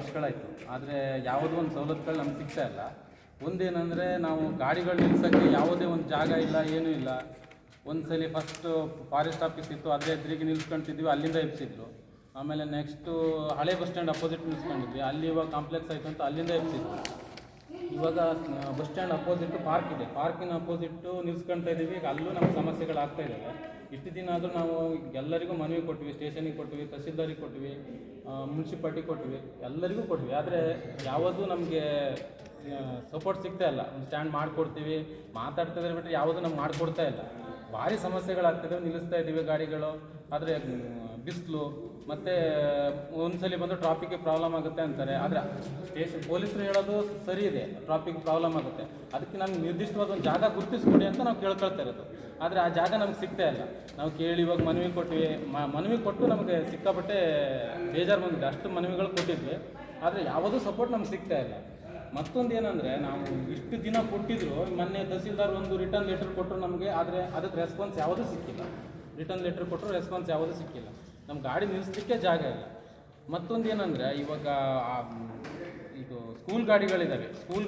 ವರ್ಷಗಳಾಯಿತು. ಆದರೆ ಯಾವುದೋ ಒಂದು ಸವಲತ್ತುಗಳು ನಮ್ಗೆ ಸಿಗ್ತಾ ಇಲ್ಲ. ಒಂದೇನೆಂದರೆ ನಾವು ಗಾಡಿಗಳು ನಿಲ್ಸೋಕ್ಕೆ ಯಾವುದೇ ಒಂದು ಜಾಗ ಇಲ್ಲ, ಏನೂ ಇಲ್ಲ. ಒಂದ್ಸಲಿ ಫಸ್ಟು ಫಾರೆಸ್ಟ್ ಆಫೀಸ್ ಇತ್ತು, ಅದೇ ಎದುರಿಗೆ ನಿಲ್ಸ್ಕೊಂತಿದ್ವಿ, ಅಲ್ಲಿಂದ ಎಬ್ಸಿದ್ರು ಆಮೇಲೆ ನೆಕ್ಸ್ಟು ಹಳೆ ಬಸ್ ಸ್ಟ್ಯಾಂಡ್ ಅಪೋಸಿಟ್ ನಿಲ್ಸ್ಕೊಂಡಿದ್ವಿ. ಅಲ್ಲಿ ಇವಾಗ ಕಾಂಪ್ಲೆಕ್ಸ್ ಆಯಿತು ಅಂತ ಅಲ್ಲಿಂದ ಎಬ್ಸಿದ್ರು ಇವಾಗ ಬಸ್ ಸ್ಟ್ಯಾಂಡ್ ಅಪೋಸಿಟ್ ಪಾರ್ಕ್ ಇದೆ. ಪಾರ್ಕಿನ ಅಪೋಸಿಟ್ಟು ನಿಲ್ಸ್ಕೊಳ್ತಾ ಇದ್ದೀವಿ ಈಗ ಅಲ್ಲೂ ನಮ್ಗೆ ಸಮಸ್ಯೆಗಳಾಗ್ತಾ ಇದ್ದಾವೆ. ಇಷ್ಟು ದಿನ ಆದರೂ ನಾವು ಎಲ್ಲರಿಗೂ ಮನವಿ ಕೊಟ್ವಿ, ಸ್ಟೇಷನಿಗೆ ಕೊಟ್ವಿ, ತಹಸೀಲ್ದಾರಿಗೆ ಕೊಟ್ವಿ ಮುನ್ಸಿಪಾಲ್ಟಿ ಕೊಟ್ವಿ, ಎಲ್ಲರಿಗೂ ಕೊಟ್ವಿ. ಆದರೆ ಯಾವುದೂ ನಮಗೆ ಸಪೋರ್ಟ್ ಸಿಗ್ತಾ ಇಲ್ಲ. ಸ್ಟ್ಯಾಂಡ್ ಮಾಡಿಕೊಡ್ತೀವಿ. ಮಾತಾಡ್ತಾ ಇದ್ರೆ ಬಿಟ್ಟರೆ ಯಾವುದೂ ನಮ್ಗೆ ಮಾಡಿಕೊಡ್ತಾ ಇಲ್ಲ. ಭಾರಿ ಸಮಸ್ಯೆಗಳಾಗ್ತಿದ್ದಾವೆ ನಿಲ್ಲಿಸ್ತಾ ಇದ್ದೀವಿ ಗಾಡಿಗಳು. ಆದರೆ, ಬಿಸಿಲು, ಮತ್ತು ಒಂದ್ಸಲಿ ಬಂದು ಟ್ರಾಫಿಕ್ ಪ್ರಾಬ್ಲಮ್ ಆಗುತ್ತೆ ಅಂತಾರೆ. ಆದರೆ ಸ್ಟೇಷನ್ ಪೊಲೀಸರು ಹೇಳೋದು ಸರಿ ಇದೆ ಟ್ರಾಫಿಕ್ ಪ್ರಾಬ್ಲಮ್ ಆಗುತ್ತೆ. ಅದಕ್ಕೆ ನಮ್ಗೆ ನಿರ್ದಿಷ್ಟವಾದ ಒಂದು ಜಾಗ ಗುರುತಿಸ್ಕೊಡಿ ಅಂತ ನಾವು ಕೇಳ್ಕೊಳ್ತಾ ಇರೋದು. ಆದರೆ, ಆ ಜಾಗ ನಮ್ಗೆ ಸಿಗ್ತಾ ಇಲ್ಲ. ನಾವು ಕೇಳಿ ಇವಾಗ ಮನವಿ ಕೊಟ್ವಿ ಮನವಿ ಕೊಟ್ಟು ನಮಗೆ ಸಿಕ್ಕಾಪಟ್ಟೆ ಬೇಜಾರು ಬಂದಿದೆ. ಅಷ್ಟು ಮನವಿಗಳು ಕೊಟ್ಟಿದ್ವಿ. ಆದರೆ, ಯಾವುದೂ ಸಪೋರ್ಟ್ ನಮ್ಗೆ ಸಿಗ್ತಾ ಇಲ್ಲ. ಮತ್ತೊಂದು ಏನಂದರೆ ನಾವು ಇಷ್ಟು ದಿನ ಕೊಟ್ಟಿದ್ರು, ಮೊನ್ನೆ ತಹಸೀಲ್ದಾರ್ ಒಂದು ರಿಟರ್ನ್ ಲೆಟರ್ ಕೊಟ್ಟರು ನಮಗೆ, ಆದರೆ ಅದಕ್ಕೆ ರೆಸ್ಪಾನ್ಸ್ ಯಾವುದೂ ಸಿಕ್ಕಿಲ್ಲ. ರಿಟರ್ನ್ ಲೆಟರ್ ಕೊಟ್ಟರು ರೆಸ್ಪಾನ್ಸ್ ಯಾವುದೂ ಸಿಕ್ಕಿಲ್ಲ. ನಮ್ಮ ಗಾಡಿ ನಿಲ್ಲಿಸ್ಲಿಕ್ಕೆ ಜಾಗ ಇಲ್ಲ. ಮತ್ತೊಂದು ಏನಂದರೆ, ಇವಾಗ ಇದು ಸ್ಕೂಲ್ ಗಾಡಿಗಳಿದ್ದಾವೆ ಸ್ಕೂಲ್